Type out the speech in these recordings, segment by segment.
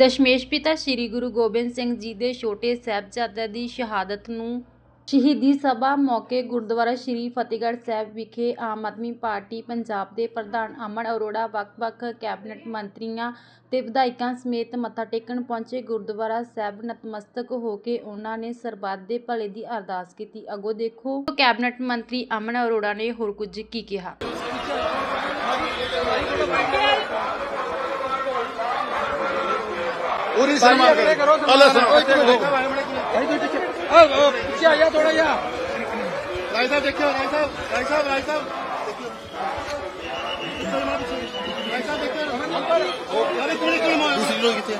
ਦਸ਼ਮੇਸ਼ ਪਿਤਾ ਸ੍ਰੀ ਗੁਰੂ ਗੋਬਿੰਦ ਸਿੰਘ ਜੀ ਦੇ ਛੋਟੇ ਸਾਹਿਬਜ਼ਾਦਿਆਂ ਦੀ ਸ਼ਹਾਦਤ ਨੂੰ ਸ਼ਹੀਦੀ ਸਭਾ ਮੌਕੇ ਗੁਰਦੁਆਰਾ ਸ੍ਰੀ ਫਤਿਹਗੜ੍ਹ ਸਾਹਿਬ ਵਿਖੇ ਆਮ ਆਦਮੀ ਪਾਰਟੀ ਪੰਜਾਬ ਦੇ ਪ੍ਰਧਾਨ ਅਮਨ ਅਰੋੜਾ, ਵੱਖ-ਵੱਖ ਕੈਬਨਿਟ ਮੰਤਰੀਆਂ ਤੇ ਵਿਧਾਇਕਾਂ ਸਮੇਤ ਮੱਥਾ ਟੇਕਣ ਪਹੁੰਚੇ ਗੁਰਦੁਆਰਾ ਸਾਹਿਬ ਨਤਮਸਤਕ ਹੋ ਕੇ ਉਹਨਾਂ ਨੇ ਸਰਬੱਤ ਦੇ ਭਲੇ ਦੀ ਅਰਦਾਸ ਕੀਤੀ। ਅੱਗੋਂ ਦੇਖੋ, ਕੈਬਨਿਟ ਮੰਤਰੀ ਅਮਨ ਅਰੋੜਾ ਨੇ ਹੋਰ ਕੁਝ ਕੀ ਕਿਹਾ? ਪੂਰੀ ਸਨਮਾਨ ਕਰੋ ਅੱਲਾ ਸਨਮਾਨ ਪਿੱਛੇ ਆ ਜਾ ਥੋੜਾ ਜਿਹਾ। ਰਾਜ ਸਾਹਿਬ ਦੇਖਿਓ ਰਾਜ ਸਾਹਿਬ ਰਾਜ ਸਾਹਿਬ ਰਾਜ ਸਾਹਿਬ। ਰਾਜ ਸਾਹਿਬ ਦੇਖਿਓ ਅਰੇ ਕੋਣੀ ਕੋਣੀ ਮਾਰ ਦੂਸਰੀ ਲੋਕ ਕਿੱਥੇ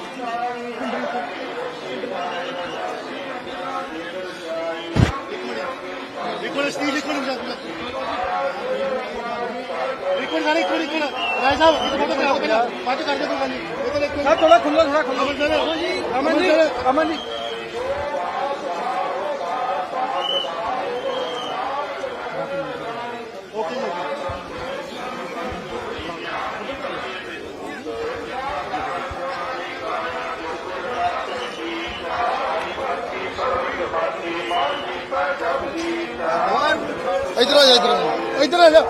ਇੱਕ ਮਿੰਟ ਸਟੀਲ ਇੱਕ ਮਿੰਟ। ਇੱਕ ਮਿੰਟ ਇੱਕ ਮਿੰਟ ਇੱਕ ਮਿੰਟ। ਰਾਜ ਸਾਹਿਬ ਇੱਕ ਫੋਟੋ ਕਰਾਓ ਪਹਿਲਾਂ ਬਾਅਦ ਕਰਦੇ ਕੋਈ ਗੱਲ ਨਹੀਂ। ਇਹ ਤਾਂ ਦੇਖੋ ਸਰ ਥੋੜਾ ਖੁੱਲੋ ਥੋੜਾ ਖੁੱਲੋ ਅਮਨ ਸਰ ਅਮਨ ਜੀ ਅਮਨ ਜੀ ਓਕੇ ਜੀ। ਇਧਰ ਆ ਜਾ ਇਧਰ ਆ ਇਧਰ ਆ ਜਾ।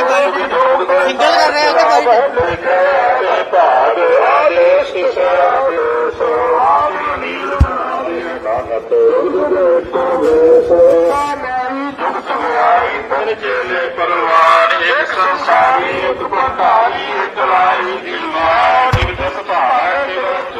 ਸਿੰਗਲ ਕਰ ਰਹੇ ਆ ਕਿ ਬਾਈ ਪਰਿਵਾਰ ਇੱਕ ਸੰਸਾਰੀ ਇੱਕ ਪੰਡਾਰੀ ਇੱਕ ਲਾਈ ਦੀਵਾਰ ਇੱਕ ਦਸ ਭਾਰ ਇੱਕ ਚਲਾਵੇ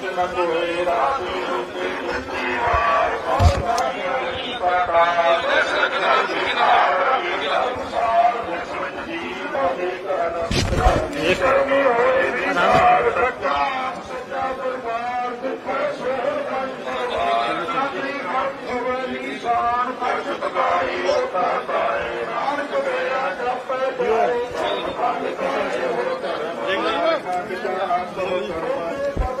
ਮਨ ਮੇਰੇ ਸਦਾ ਰਹੋ ਹਰ ਕਾਲੇ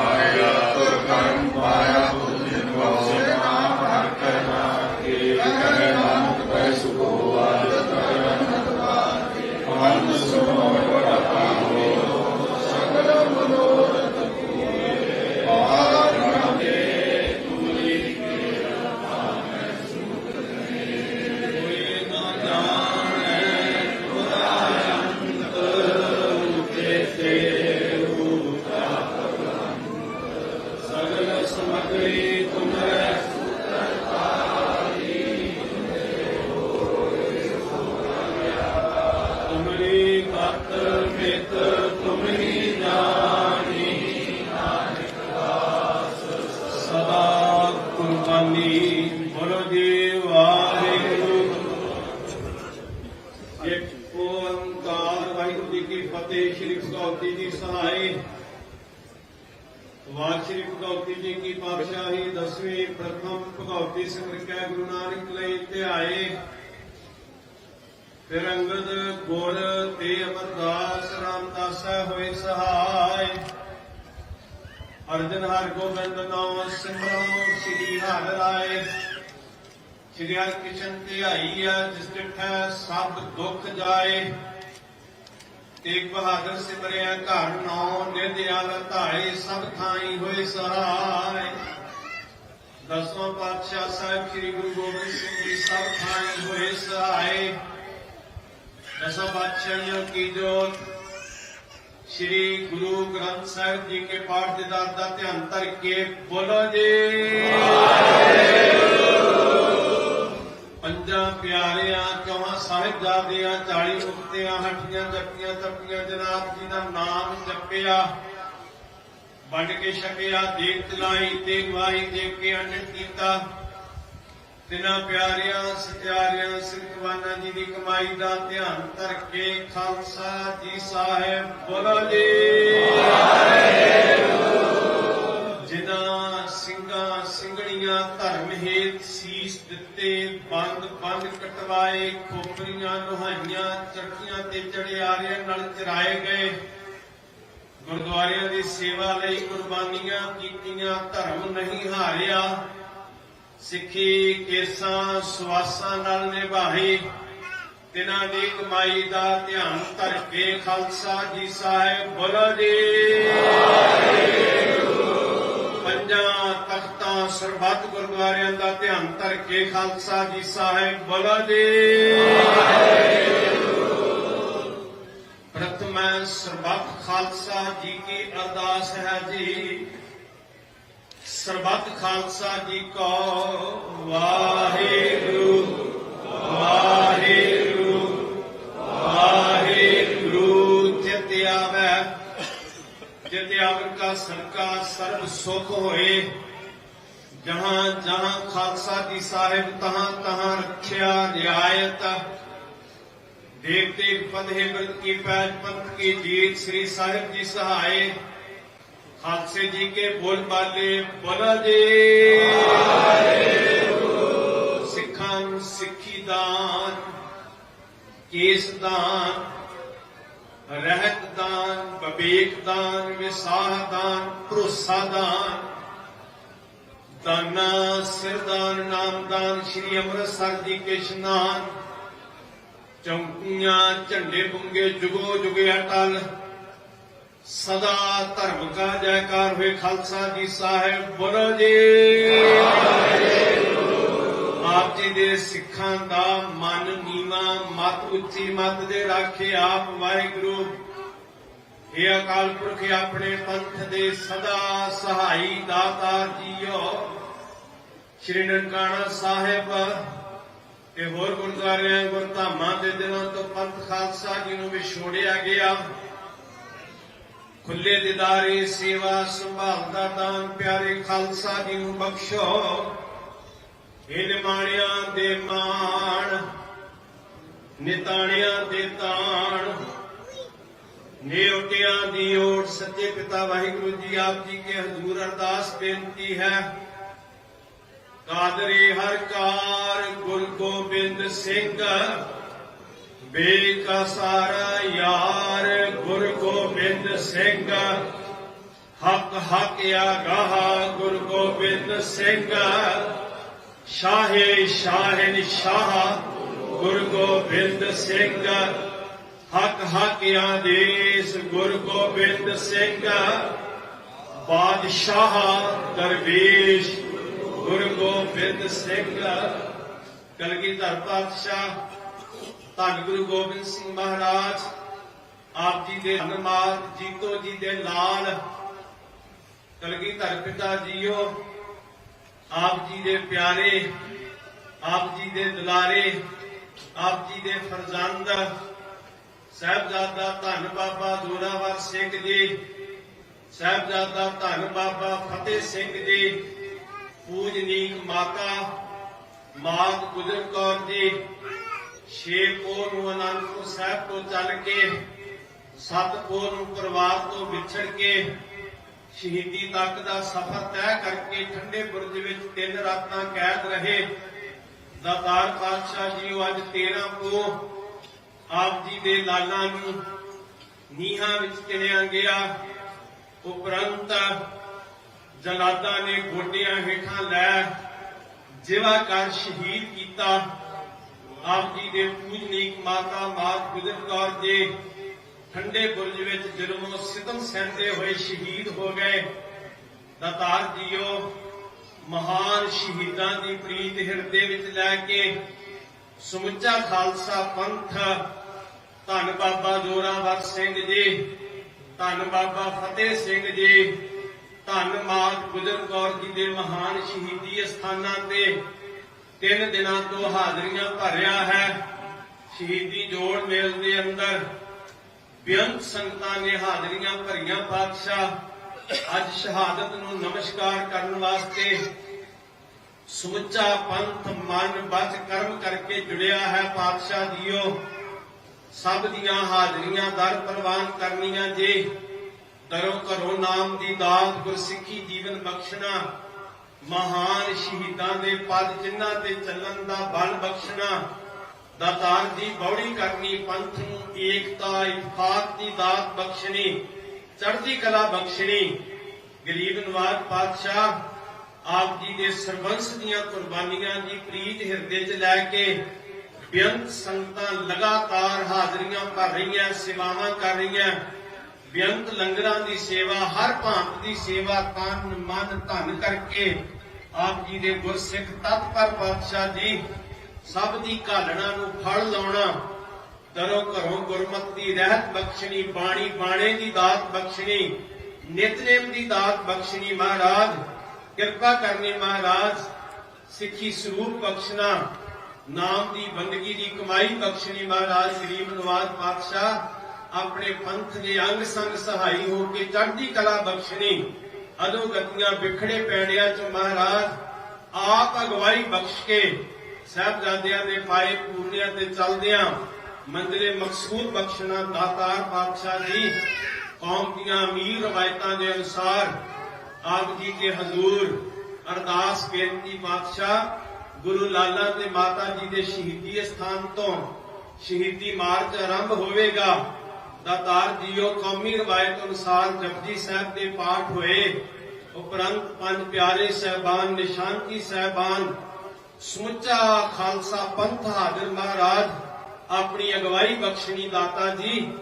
माया सुखं माया ਫਤਿਹ ਸ੍ਰੀ ਭਗਵਤੀ ਜੀ ਸਹਾਈ ਵਾਰ ਸ਼੍ਰੀ ਭਗਵਤੀ ਜੀ ਕੀ ਪਾਤਸ਼ਾਹੀ, ਦਸਵੀਂ ਪ੍ਰਥਮ ਭਗਵਤੀ ਸਿਮਰਿਕੈ ਗੁਰੂ ਨਾਨਕ ਲਈ ਧਿਆਏ ਫਿਰ ਅੰਗਦ ਗੁਰ ਤੇ ਅਮਰਦਾਸ ਰਾਮਦਾਸਾ ਹੋਏ ਸਹਾਈ ਅਰਜਨ ਹਰ ਗੋਬਿੰਦ ਨਾਮ ਸਿਮਰੋ, ਸ੍ਰੀ ਹਰਿ ਰਾਏ। ਸ੍ਰੀ ਹਰਿ ਕ੍ਰਿਸ਼ਨ ਧਿਆਈ ਆ, ਜਿਸ ਡਿਠੈ ਸਭ ਦੁੱਖ ਜਾਏ। ਤੇਗ ਬਹਾਦਰ ਸਿਮਰਿਆ ਘਰ ਨੌ ਨਿਰਦਿਆਲ ਧਾਰੇ ਸਭ ਥਾਈ ਹੋਏ ਸਹਾਰੇ ਦਸਵਾਂ ਪਾਤਸ਼ਾਹ ਸਾਹਿਬ ਸ੍ਰੀ ਗੁਰੂ ਗੋਬਿੰਦ ਸਿੰਘ ਜੀ, ਸਭ ਥਾਈ ਹੋਏ ਸਹਾਏ ਦਸਾਂ ਪਾਤਸ਼ਾਹੀਆਂ ਕੀ ਜੋਤ? ਸ੍ਰੀ ਗੁਰੂ ਗ੍ਰੰਥ ਸਾਹਿਬ ਜੀ ਕੇ ਪਾਠ ਦੇ ਦਾਤ ਦਾ ਧਿਆਨ ਧਰ ਕੇ ਬੋਲੋ ਜੀ। ਪੰਜਾਂ ਪਿਆਰਿਆਂ ਚੌਹਾਂ ਸਾਹਿਬਜ਼ਾਦਿਆਂ 40 ਮੁਕਤਿਆਂ ਹੱਟੀਆਂ ਜੱਪੀਆਂ ਤੱਪੀਆਂ ਜਨਾਬ ਜੀ ਦਾ ਨਾਮ ਜਪਿਆ। ਵੰਡ ਕੇ ਛਕਿਆ, ਦੇਖ ਤਲਾਈ ਤੇ ਗਵਾਹੀ ਦੇ ਕੇ ਅੰਡਿਤ ਕੀਤਾ। ਤਿਨਾਂ ਪਿਆਰਿਆਂ, ਸਤਿਆਰਿਆਂ ਸਿੱਖਵਾਨਾਂ ਜੀ ਦੀ ਕਮਾਈ ਦਾ ਧਿਆਨ ਧਰ ਕੇ ਖਾਲਸਾ ਜੀ ਸਾਹਿਬ ਬੋਲੋ ਜੀ। ਜਿਨ੍ਹਾਂ ਸਿੰਘਾਂ, ਸਿੰਘਣੀਆਂ, ਧਰਮ ਹੇਤ ਸੀਸ ਬੰਦ ਬੰਦ ਕਟਵਾਏ, ਖੋਪਰੀਆਂ ਨੁਹਾਈਆਂ ਚਰਖੀਆਂ ਤੇ ਚੜਿਆਰਿਆਂ ਨਾਲ ਚਰਾਏ ਗਏ। ਗੁਰਦੁਆਰਿਆਂ ਦੀ ਸੇਵਾ ਲਈ ਕੁਰਬਾਨੀਆਂ ਕੀਤੀਆਂ, ਧਰਮ ਨਹੀਂ ਹਾਰਿਆ। ਸਿੱਖੀ ਕੇਸਾਂ ਸਵਾਸਾਂ ਨਾਲ ਨਿਭਾਏ। ਤਿਨਾਂ ਦੀ ਕਮਾਈ ਦਾ ਧਿਆਨ ਧਰ ਕੇ ਖਾਲਸਾ ਜੀ ਸਾਹਿਬ ਬੋਲੋ ਜੀ ਪੰਜਾਂ ਤਖਤਾਂ ਸਰਬੱਤ ਗੁਰਦੁਆਰਿਆਂ ਦਾ ਧਿਆਨ ਧਰ ਕੇ ਖਾਲਸਾ ਜੀ ਸਾਹਿਬ ਬੋਲੋ ਜੀ ਪ੍ਰਥਮ ਸਰਬੱਤ ਖਾਲਸਾ ਜੀ ਕੀ ਅਰਦਾਸ ਹੈ ਜੀ। ਸਰਬੱਤ ਖਾਲਸਾ ਜੀ ਕੋ ਵਾਹਿਗੁਰੂ ਵਾਹਿਗੁਰੂ ਵਾਹਿਗੁਰੂ। ਜਿਤ ਆਵੈ, ਜਿਤ ਆਵਨ ਕਾ ਸਰਕਾ ਸਰਬ ਸੁਖ ਹੋਏ। ਜਹਾਂ ਜਹਾਂ ਖਾਲਸਾ ਜੀ ਸਾਹਿਬ ਤਹਾਂ ਤਹਾਂ ਰੱਖਿਆ ਰਿਆਇਤ ਦੇਵ ਤੇਗ ਫਤਿਹ ਬਿਰਦ ਕੀ ਪੈਜ ਪੰਥ ਕੀ ਜੀਤ ਸ੍ਰੀ ਸਾਹਿਬ ਜੀ ਸਹਾਏ ਖਾਲਸੇ ਜੀ ਕੇ ਬੋਲ ਬਾਲੇ ਬੋਲਾ ਜੀ ਸਿੱਖਾਂ ਨੂੰ ਸਿੱਖੀ ਦਾਨ ਕੇਸ ਦਾਨ ਰਹਿਤ ਦਾਨ ਬਵੇਕ ਦਾਨ ਵਿਸਾਹ ਦਾਨ ਭਰੋਸਾ ਸਿਰਦਾਨ ਨਾਮਦਾਨ ਸ਼੍ਰੀ ਅੰਮ੍ਰਿਤਸਰ ਜੀ ਕੇ ਚੌਂਕੀਆਂ, ਝੰਡੇ ਬੁੰਗੇ ਜੁਗੋ ਜੁਗੇ ਅਟਲ। ਸਦਾ ਧਰਮ ਕਾ ਜੈਕਾਰ ਹੋਏ ਖਾਲਸਾ ਜੀ ਸਾਹਿਬ, ਬੋਲੋ ਜੀ। ਆਪ ਜੀ ਦੇ ਸਿੱਖਾਂ ਦਾ ਮਨ ਨੀਵਾ, ਮਤ ਉੱਚੀ ਮਤ ਦੇ ਰਾਖੇ ਆਪ ਵਾਹਿਗੁਰੂ। ਇਹ ਅਕਾਲ ਪੁਰਖ ਆਪਣੇ ਪੰਥ ਦੇ ਸਦਾ ਸਹਾਈ ਦਾਤਾਰ ਜੀਓ। ਸ਼੍ਰੀ ਨਨਕਾਣਾ ਸਾਹਿਬ ਤੇ ਹੋਰ ਗੁਰਦੁਆਰਿਆਂ ਗੁਰਧਾਮਾਂ ਦੇ ਦਿਨਾਂ ਤੋਂ ਪੰਥ ਖਾਲਸਾ ਜੀ ਨੂੰ ਵਿਛੋੜਿਆ ਗਿਆ। ਖੁੱਲੇ ਦਿਦਾਰੇ, ਸੇਵਾ ਸੰਭਾਲ ਦਾ ਦਾਨ ਪਿਆਰੇ ਖਾਲਸਾ ਜੀ ਨੂੰ ਬਖਸ਼ੋ। ਇਹ ਨਿਮਾਣਿਆਂ ਦੇ ਮਾਣ, ਨਿਤਾਣਿਆਂ ਦੇ ਤਾਣ ਨਿਉਟਿਆਂ ਦੀ ਓਟ ਸੱਚੇ ਪਿਤਾ ਵਾਹਿਗੁਰੂ ਜੀ ਆਪ ਜੀ ਕੇ ਹਜ਼ੂਰ ਅਰਦਾਸ ਬੇਨਤੀ ਹੈ ਕਾਦਰੇ ਹਰ ਕਾਰ ਗੁਰ ਗੋਬਿੰਦ ਸਿੰਘ ਬੇਕਾ ਸਾਰਾ ਯਾਰ ਗੁਰ ਗੋਬਿੰਦ ਸਿੰਘ ਹੱਕ ਹੱਕ ਆਗਾਹ ਗੁਰ ਗੋਬਿੰਦ ਸਿੰਘ ਸ਼ਾਹੇ ਸ਼ਾਹਨ ਸ਼ਾਹ ਗੁਰ ਗੋਬਿੰਦ ਸਿੰਘ ਹੱਕ ਹੱਕ ਆਦੇਸ ਗੁਰ ਗੋਬਿੰਦ ਸਿੰਘ। ਬਾਦਸ਼ਾਹ ਦਰਵੇਸ਼ ਗੁਰ ਗੋਬਿੰਦ ਸਿੰਘ। ਕਲਗੀਧਰ ਪਾਤਸ਼ਾਹ, ਧੰਨ ਗੁਰੂ ਗੋਬਿੰਦ ਸਿੰਘ ਮਹਾਰਾਜ। ਆਪ ਜੀ ਦੇ ਹਨਮਾਲ ਜੀਤੋ ਜੀ ਦੇ ਲਾਲ ਕਲਗੀਧਰ ਪਿਤਾ ਜੀਓ, ਆਪ ਜੀ ਦੇ ਪਿਆਰੇ, ਆਪ ਜੀ ਦੇ ਦੁਲਾਰੇ, ਆਪ ਜੀ ਦੇ ਫਰਜ਼ੰਦ। ਸਾਹਿਬਜ਼ਾਦਾ ਧੰਨ ਬਾਬਾ ਜ਼ੋਰਾਵਰ ਸਿੰਘ ਜੀ, ਸਾਹਿਬਜ਼ਾਦਾ ਧੰਨ ਬਾਬਾ ਫਤਿਹ ਸਿੰਘ ਜੀ ਪੂਜਨੀਕ ਮਾਤਾ, ਮਾਤ ਗੁਜਰ ਕੌਰ ਜੀ, ਛੇ ਨੂੰ ਅਨੰਦਪੁਰ ਸਾਹਿਬ ਤੋਂ ਚੱਲ ਕੇ, ਸੱਤ ਪੋਹ ਨੂੰ ਪਰਿਵਾਰ ਤੋਂ ਵਿਛੜ ਕੇ, ਸ਼ਹੀਦੀ ਤੱਕ ਦਾ ਸਫ਼ਰ ਤੈਅ ਕਰਕੇ ਠੰਡੇ ਬੁਰਜ ਵਿੱਚ ਤਿੰਨ ਰਾਤਾਂ ਕੈਦ ਰਹੇ। ਦਾਤਾਰ ਪਾਤਸ਼ਾਹ ਜੀ, ਉਹ ਅੱਜ 13 ਪੋਹ ਆਪ ਜੀ ਦੇ ਲਾਲਾਂ ਨੂੰ ਨੀਹਾਂ ਵਿੱਚ ਚਿਣਿਆ ਗਿਆ। ਉਪਰੰਤ ਜਲਾਦਾਂ ਨੇ ਗੋਡਿਆਂ ਹੇਠਾਂ ਲੈ ਜਿਵਾ ਕਰ ਸ਼ਹੀਦ ਕੀਤਾ। ਆਪ ਜੀ ਦੇ ਪੂਜਨੀਕ ਮਾਤਾ ਮਾਤ ਗੁਜਰ ਕੌਰ ਜੀ ਠੰਡੇ ਬੁਰਜ ਵਿੱਚ ਜੁਰਮੋਂ ਸਿਤਮ ਸਹਿੰਦੇ ਹੋਏ ਸ਼ਹੀਦ ਹੋ ਗਏ। ਦਾਤਾਰ ਜੀਓ, ਮਹਾਨ ਸ਼ਹੀਦਾਂ ਦੀ ਪ੍ਰੀਤ ਹਿਰਦੇ ਵਿੱਚ ਲੈ ਕੇ ਸਮੁੱਚਾ ਖਾਲਸਾ ਪੰਥ ਧੰਨ ਬਾਬਾ ਜੋਰਾਵਰ ਸਿੰਘ ਜੀ, ਧੰਨ ਬਾਬਾ ਫਤਿਹ ਸਿੰਘ ਜੀ, ਧੰਨ ਮਾਤ ਗੁਜਰ ਕੌਰ ਜੀ ਦੇ ਮਹਾਨ ਸ਼ਹੀਦੀ ਅਸਥਾਨਾਂ ਤੇ ਤਿੰਨ ਦਿਨਾਂ ਤੋਂ ਹਾਜ਼ਰੀਆਂ ਭਰਿਆ ਹੈ। ਸ਼ਹੀਦੀ ਜੋੜ ਮੇਲ ਦੇ ਅੰਦਰ ਬੇਅੰਤ ਸੰਗਤਾਂ ਨੇ ਹਾਜ਼ਰੀਆਂ ਭਰੀਆਂ ਪਾਤਸ਼ਾਹ। ਅੱਜ ਸ਼ਹਾਦਤ ਨੂੰ ਨਮਸਕਾਰ ਕਰਨ ਵਾਸਤੇ ਸਮੁੱਚਾ ਪੰਥ ਮਨ ਬਚ ਕਰਮ ਕਰਕੇ ਜੁੜਿਆ ਹੈ ਪਾਤਸ਼ਾਹ ਜੀਓ। ਸਭ ਦੀਆਂ ਹਾਜ਼ਰੀਆਂ ਦਰ ਪ੍ਰਵਾਨ ਕਰਨੀਆਂ ਜੇ। ਦਰੋਂ ਘਰੋਂ ਨਾਮ ਦੀ ਦਾਤ ਗੁਰਸਿੱਖੀ ਜੀਵਨ ਬਖਸ਼ਣਾ। ਮਹਾਨ ਸ਼ਹੀਦਾਂ ਦੇ ਪਦ ਜਿਨ੍ਹਾਂ ਤੇ ਚੱਲਣ ਦਾ ਬਲ ਬਖਸ਼ਣਾ। ਦਾਤਾਰ ਦੀ ਬੌੜੀ ਕਰਨੀ, ਪੰਥ ਨੂੰ ਏਕਤਾ ਇਤਫਾਕ ਦੀ ਦਾਤ ਬਖਸ਼ਣੀ, ਚੜ੍ਹਦੀ ਕਲਾ ਬਖਸ਼ਣੀ। ਗਰੀਬ ਨਵਾਜ਼ ਪਾਤਸ਼ਾਹ, ਆਪ ਜੀ ਦੇ ਸਰਬੰਸ ਦੀਆਂ ਕੁਰਬਾਨੀਆਂ ਦੀ ਪ੍ਰੀਤ ਹਿਰਦੇ 'ਚ ਲੈ ਕੇ ਬੇਅੰਤ ਸੰਗਤਾਂ ਲਗਾਤਾਰ ਹਾਜ਼ਰੀਆਂ ਭਰ ਰਹੀਆਂ, ਸੇਵਾਵਾਂ ਕਰ ਰਹੀਆਂ। ਬੇਅੰਤ ਲੰਗਰਾਂ ਦੀ ਸੇਵਾ, ਹਰ ਭਾਂਤ ਦੀ ਸੇਵਾ ਤਨ ਮਨ ਧਨ ਕਰਕੇ ਆਪ ਜੀ ਦੇ ਗੁਰਸਿੱਖ ਤਤਪਰ ਪਾਤਸ਼ਾਹ ਜੀ ਸਭ ਦੀ ਘਾਲਣਾ ਨੂੰ ਫਲ ਲਾਉਣਾ ਦਰੋਂ ਘਰੋਂ ਗੁਰਮਤ ਦੀ ਰਹਿਤ ਬਖਸ਼ਣੀ, ਬਾਣੀ ਬਾਣੇ ਦੀ ਦਾਤ ਬਖਸ਼ਣੀ ਨਿਤਨੇਮ ਦੀ ਦਾਤ ਬਖਸ਼ਣੀ ਮਹਾਰਾਜ, ਕਿਰਪਾ ਕਰਨੀ ਮਹਾਰਾਜ, ਸਿੱਖੀ ਸਰੂਪ ਬਖਸ਼ਣਾ। ਨਾਮ ਦੀ ਬੰਦਗੀ ਦੀ ਕਮਾਈ, ਬਖਸ਼ਣੀ ਮਹਾਰਾਜ, ਗਰੀਬ ਨਵਾਜ਼ ਪਾਤਸ਼ਾਹ, ਆਪਣੇ ਪੰਥ ਦੇ ਅੰਗ ਸੰਗ ਸਹਾਈ ਹੋ ਕੇ ਚੜ੍ਹਦੀ ਕਲਾ ਬਖਸ਼ਣੀ। ਅਦੋ ਗਤੀਆਂ ਵਿਖੜੇ ਪੈੜਿਆਂ ਚ ਮਹਾਰਾਜ, ਆਪ ਅਗਵਾਈ ਬਖਸ਼ ਕੇ ਸਾਹਿਬਜ਼ਾਦਿਆਂ ਦੇ ਪਾਏ ਪੂਰਨਿਆਂ ਤੇ ਚੱਲਦਿਆਂ ਮੰਦਰੇ ਮਕਸੂਦ ਬਖਸ਼ਣਾ ਦਾਤਾਰ ਪਾਤਸ਼ਾਹ ਜੀ ਕੌਮ ਦੀਆਂ ਅਮੀਰ ਰਵਾਇਤਾਂ ਦੇ ਅਨੁਸਾਰ ਆਪ ਜੀ ਕੇ ਹਜ਼ੂਰ ਅਰਦਾਸ ਬੇਨਤੀ ਪਾਤਸ਼ਾਹ ਗੁਰੂ ਲਾਲਾ ਤੇ ਮਾਤਾ ਜੀ ਦੇ ਸ਼ਹੀਦੀ ਸਥਾਨ ਤੋਂ ਸ਼ਹੀਦੀ ਮਾਰਚ ਆਰੰਭ ਹੋਵੇਗਾ ਦਾਤਾਰ ਜੀਓ ਕੌਮੀ ਰਵਾਇਤ ਅਨੁਸਾਰ ਜਪਜੀ ਸਾਹਿਬ ਦੇ ਪਾਠ ਹੋਏ। ਉਪਰੰਤ ਪੰਜ ਪਿਆਰੇ ਸਹਿਬਾਨ ਨਿਸ਼ਾਨਕੀ ਸਹਿਬਾਨ, ਸਮੁੱਚਾ ਖਾਲਸਾ ਪੰਥ ਹਾਜ਼ਰ ਮਹਾਰਾਜ, ਆਪਣੀ ਅਗਵਾਈ ਬਖਸ਼ਣੀ ਦਾਤਾ ਜੀ,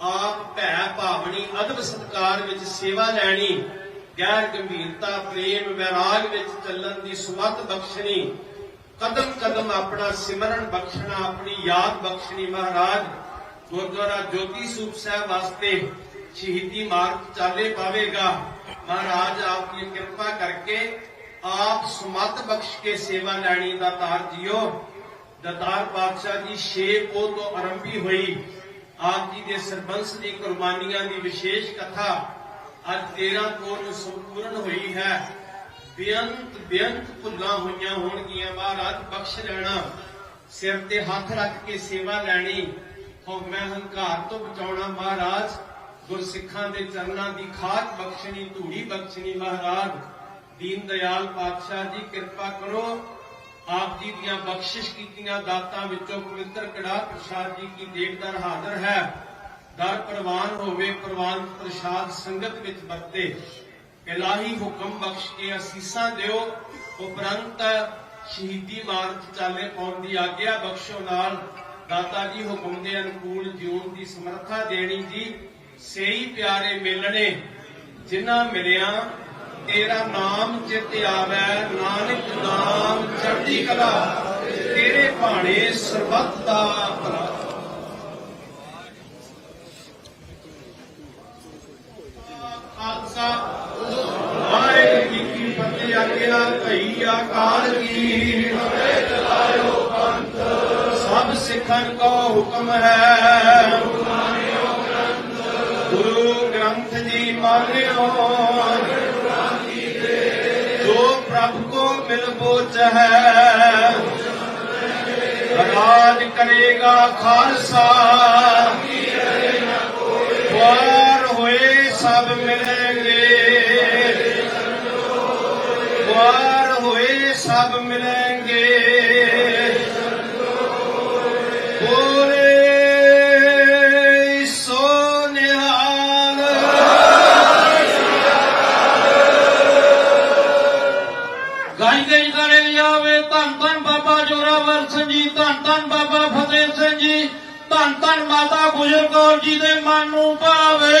ਆਪ ਭੈ ਭਾਵਨੀ ਅਦਬ ਸਤਕਾਰ ਵਿੱਚ ਸੇਵਾ ਲੈਣੀ ਗੈਰ ਗੰਭੀਰਤਾ, ਪ੍ਰੇਮ, ਵਿਰਾਗ ਵਿੱਚ ਚੱਲਣ ਦੀ ਸੁਮਤ ਬਖਸ਼ਣੀ ਕਦਮ ਕਦਮ ਆਪਣਾ ਸਿਮਰਨ ਬਖਸ਼ਣਾ, ਆਪਣੀ ਯਾਦ ਬਖਸ਼ਣੀ ਮਹਾਰਾਜ। ਗੁਰਦੁਆਰਾ ਜੋਤੀ ਸੂਪ ਸਾਹਿਬ ਵਾਸਤੇ ਸ਼ਹੀਦੀ ਮਾਰਗ ਚਾਲੇ ਪਾਵੇਗਾ। ਮਹਾਰਾਜ ਆਪ ਦੀ ਕਿਰਪਾ ਕਰਕੇ ਆਪ ਸੁਮਤ ਬਖਸ਼ ਕੇ ਸੇਵਾ ਲੈਣੀ ਦਾ ਤਾਰ ਜੀਓ। ਦਤਾਰ ਪਾਤਸ਼ਾਹ ਦੀ ਛੇ ਪੋਹ ਤੋਂ ਆਰੰਭੀ ਹੋਈ। ਆਪ ਜੀ ਦੇ ਸਰਬੰਸ ਦੀ ਕੁਰਬਾਨੀਆਂ ਦੀ ਵਿਸ਼ੇਸ਼ ਕਥਾ ਅੱਜ 13 ਪੋਹ ਨੂੰ ਸੰਪੂਰਨ ਹੋਈ ਹੈ। ਬੇਅੰਤ ਬੇਅੰਤ ਭੁੱਲਾਂ ਹੋਈਆਂ ਹੋਣਗੀਆਂ। ਮਹਾਰਾਜ, ਬਖਸ਼ ਲੈਣਾ। ਸਿਰ ਤੇ ਹੱਥ ਰੱਖ ਕੇ ਸੇਵਾ ਲੈਣੀ। ਹਉਮੈ ਹੰਕਾਰ ਤੋਂ ਬਚਾਉਣਾ। ਮਹਾਰਾਜ, ਗੁਰਸਿੱਖਾਂ ਦੇ ਚਰਨਾਂ ਦੀ ਖਾਕ ਬਖਸ਼ਣੀ, ਧੂੜੀ ਬਖਸ਼ਣੀ। ਮਹਾਰਾਜ, ਦੀਨ ਦਿਆਲ ਪਾਤਸ਼ਾਹ ਜੀ, ਕਿਰਪਾ ਕਰੋ। ਆਪ ਜੀ ਦੀਆਂ ਬਖਸ਼ਿਸ਼ ਕੀਤੀਆਂ ਦਾਤਾਂ ਵਿੱਚੋਂ ਪਵਿੱਤਰ ਕੜਾ ਪ੍ਰਸ਼ਾਦ ਜੀ ਕੀ ਦੇਖਦਰ ਹਾਜ਼ਰ ਹੈ। ਦਰ ਪ੍ਰਵਾਨ ਹੋਵੇ, ਪ੍ਰਵਾਨ ਪ੍ਰਸ਼ਾਦ ਸੰਗਤ ਵਿੱਚ ਵਰਤੇ। ਇਲਾਹੀ ਹੁਕਮ ਬਖਸ਼ ਕੇ ਅਸੀਸਾਂ ਦਿਓ, ਉਪਰੰਤ ਸ਼ਹੀਦੀ ਮਾਰਗ ਚਾਲੇ ਪਾਉਣ ਦੀ ਆਗਿਆ ਬਖਸ਼ੋ ਨਾਲ ਦਾਤਾ ਜੀ ਹੁਕਮ ਦੇ ਅਨੁਕੂਲ ਜਿਉਣ ਦੀ ਸਮਰੱਥਾ ਦੇਣੀ ਜੀ। ਸਹੀ ਪਿਆਰੇ ਮਿਲਣੇ, ਜਿਨ੍ਹਾਂ ਮਿਲਿਆ, ਤੇਰਾ ਨਾਮ ਚਿਤ ਆਵੈ, ਨਾਨਕ ਨਾਮ ਚੜ੍ਹਦੀ ਕਲਾ। ਤੇਰੇ ਭਾਣੇ ਸਰਬੱਤ ਦਾ ਭਲਾ ਖਾਲਸਾ ਵਾਹਿਗੁਰੂ ਜੀ ਕੀ ਫਤਿਹ ਭਈ ਆਕਾਲ ਕੀ? ਫਤਿਹ ਚਲਾਇਓ ਪੰਥ ਸਭ ਸਿੱਖਨ ਕੋ ਹੁਕਮ ਹੈ। ਗੁਰੂ ਗ੍ਰੰਥ ਜੀ ਮਾਨਿਓ ਜੋ ਪ੍ਰਭ ਕੋ ਮਿਲ ਬੋਚ ਹੈ ਰਾਜ ਕਰੇਗਾ ਖਾਲਸਾ। ਵਾਰ ਹੋਏ ਸਭ ਮਿਲेंगे ਸਿੰਘ ਜੀ ਧੰਨ ਧੰਨ ਮਾਤਾ ਗੁਜਰ ਕੌਰ ਜੀ ਦੇ ਮਨ ਨੂੰ ਭਾਵੇ।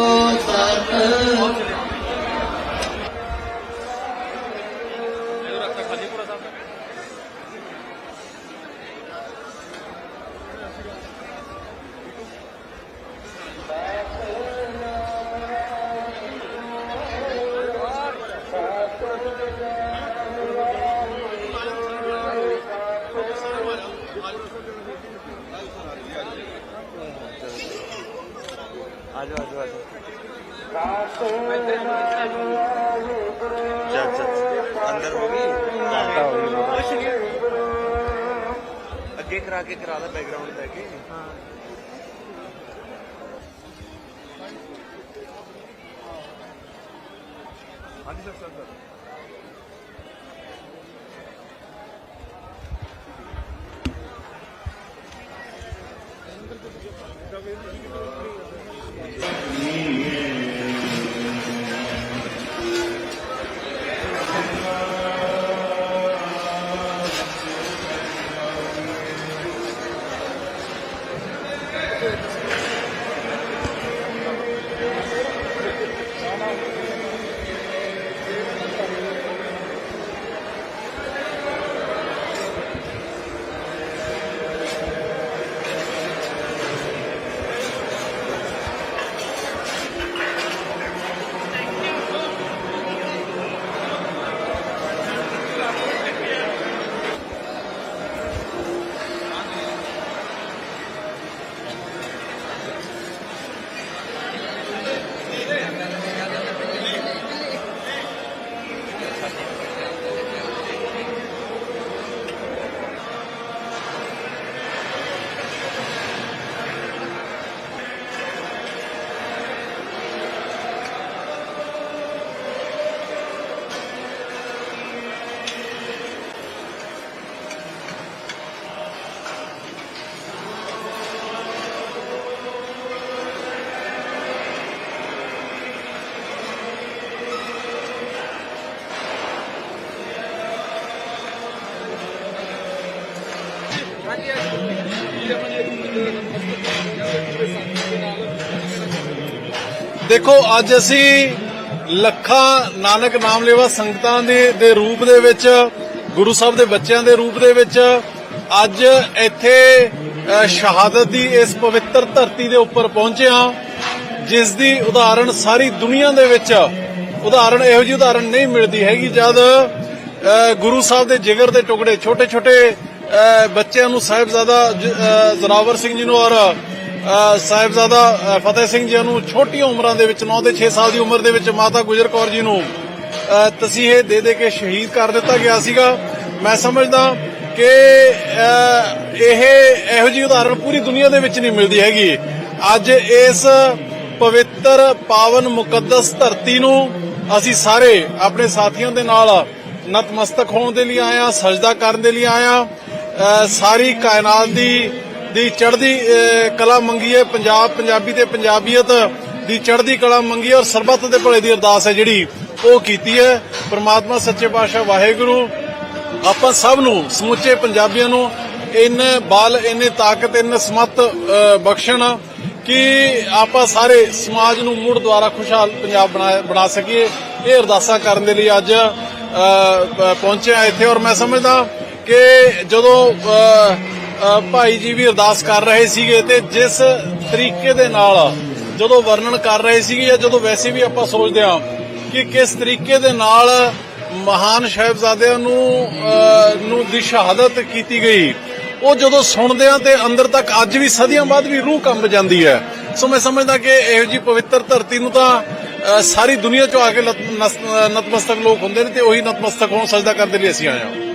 가지샷 쏜다. ਦੇਖੋ ਅੱਜ ਅਸੀਂ ਲੱਖਾਂ ਨਾਨਕ ਨਾਮ ਲੈਵਾ ਸੰਗਤਾਂ ਦੇ ਦੇ ਰੂਪ ਦੇ ਵਿੱਚ ਗੁਰੂ ਸਾਹਿਬ ਦੇ ਬੱਚਿਆਂ ਦੇ ਰੂਪ ਦੇ ਵਿੱਚ ਅੱਜ ਇੱਥੇ ਸ਼ਹਾਦਤ ਦੀ ਇਸ ਪਵਿੱਤਰ ਧਰਤੀ ਦੇ ਉੱਪਰ ਪਹੁੰਚੇ ਹਾਂ ਜਿਸ ਦੀ ਉਦਾਹਰਣ ਸਾਰੀ ਦੁਨੀਆ ਦੇ ਵਿੱਚ ਉਦਾਹਰਣ ਇਹੋ ਜਿਹੀ ਉਦਾਹਰਣ ਨਹੀਂ ਮਿਲਦੀ ਹੈਗੀ ਜਦ ਅ, ਗੁਰੂ ਸਾਹਿਬ ਦੇ ਜਿਗਰ ਦੇ ਟੁਕੜੇ ਛੋਟੇ ਛੋਟੇ ਬੱਚਿਆਂ ਨੂੰ ਸਾਹਿਬਜ਼ਾਦਾ ਜ- ਜ਼ੋਰਾਵਰ ਸਿੰਘ ਜੀ ਨੂੰ ਔਰ ਸਾਹਿਬਜ਼ਾਦਾ ਅ, ਫਤਿਹ ਸਿੰਘ ਜੀ ਨੂੰ ਛੋਟੀ ਉਮਰਾਂ ਦੇ ਵਿੱਚ 9 ਤੇ 6 ਸਾਲ ਦੀ ਉਮਰ ਦੇ ਵਿੱਚ ਮਾਤਾ ਗੁਜਰ ਕੌਰ ਜੀ ਨੂੰ ਤਸੀਹੇ ਦੇ ਦੇ ਕੇ ਸ਼ਹੀਦ ਕਰ ਦਿੱਤਾ ਗਿਆ ਸੀਗਾ। ਮੈਂ ਸਮਝਦਾ ਕਿ ਇਹ ਇਹੋ ਜਿਹੀ ਉਦਾਹਰਣ ਪੂਰੀ ਦੁਨੀਆ ਦੇ ਵਿੱਚ ਨਹੀਂ ਮਿਲਦੀ ਹੈਗੀ। ਅੱਜ ਇਸ ਪਵਿੱਤਰ ਪਾਵਨ ਮੁਕੱਦਸ ਧਰਤੀ ਨੂੰ ਅਸੀਂ ਸਾਰੇ ਆਪਣੇ ਸਾਥੀਆਂ ਦੇ ਨਾਲ ਨਤਮਸਤਕ ਹੋਣ ਦੇ ਲਈ ਆਇਆ ਸਜਦਾ ਕਰਨ ਦੇ ਲਈ ਆਇਆ ਸਾਰੀ ਕਾਇਨਾਤ ਦੀ ਦੀ ਚੜ੍ਹਦੀ ਕਲਾ ਮੰਗੀ ਹੈ, ਪੰਜਾਬ, ਪੰਜਾਬੀ ਤੇ ਪੰਜਾਬੀਅਤ ਦੀ ਚੜ੍ਹਦੀ ਕਲਾ ਮੰਗੀ ਔਰ ਸਰਬੱਤ ਦੇ ਭਲੇ ਦੀ ਅਰਦਾਸ ਹੈ ਜਿਹੜੀ ਉਹ ਕੀਤੀ ਹੈ। ਪ੍ਰਮਾਤਮਾ ਸੱਚੇ ਪਾਤਸ਼ਾਹ ਵਾਹਿਗੁਰੂ, ਆਪਾਂ ਸਭ ਨੂੰ, ਸਮੁੱਚੇ ਪੰਜਾਬੀਆਂ ਨੂੰ ਇੰਨੇ ਬਲ, ਇੰਨੇ ਤਾਕਤ, ਇੰਨੇ ਸਮਤ ਬਖਸ਼ਣ ਕਿ ਆਪਾਂ ਸਾਰੇ ਸਮਾਜ ਨੂੰ ਮੁੜ ਦੁਆਰਾ ਖੁਸ਼ਹਾਲ ਪੰਜਾਬ ਬਣਾ ਬਣਾ ਸਕੀਏ। ਇਹ ਅਰਦਾਸਾਂ ਕਰਨ ਦੇ ਲਈ ਅੱਜ ਪਹੁੰਚੇ ਪ- ਇੱਥੇ ਔਰ ਮੈਂ ਸਮਝਦਾ ਕਿ ਜਦੋਂ ਭਾਈ ਜੀ ਵੀ ਅਰਦਾਸ ਕਰ ਰਹੇ ਸੀਗੇ ਤੇ ਜਿਸ ਤਰੀਕੇ ਦੇ ਨਾਲ ਜਦੋਂ ਵਰਣਨ ਕਰ ਰਹੇ ਸੀਗੇ ਜਾਂ ਜਦੋਂ ਵੈਸੇ ਵੀ ਆਪਾਂ ਸੋਚਦੇ ਹਾਂ ਕਿ ਕਿਸ ਤਰੀਕੇ ਦੇ ਨਾਲ ਮਹਾਨ ਸਾਹਿਬਜ਼ਾਦਿਆਂ ਨੂੰ ਨੂੰ ਦੀ ਸ਼ਹਾਦਤ ਕੀਤੀ ਗਈ, ਉਹ ਜਦੋਂ ਸੁਣਦੇ ਆ ਤੇ ਅੰਦਰ ਤੱਕ ਅੱਜ ਵੀ ਸਦੀਆਂ ਬਾਅਦ ਵੀ ਰੂਹ ਕੰਬ ਜਾਂਦੀ ਹੈ। ਸੋ ਮੈਂ ਸਮਝਦਾ ਕਿ ਇਹੋ ਜੀ ਪਵਿੱਤਰ ਧਰਤੀ ਨੂੰ ਤਾਂ ਸਾਰੀ ਦੁਨੀਆ ਚੋਂ ਆ ਕੇ ਨਤਮਸਤਕ ਲੋਕ ਹੁੰਦੇ ਨੇ ਤੇ ਉਹੀ ਨਤਮਸਤਕ ਹੋਣ ਸਜਦਾ ਕਰਨ ਲਈ ਅਸੀਂ ਆਏ ਹਾਂ।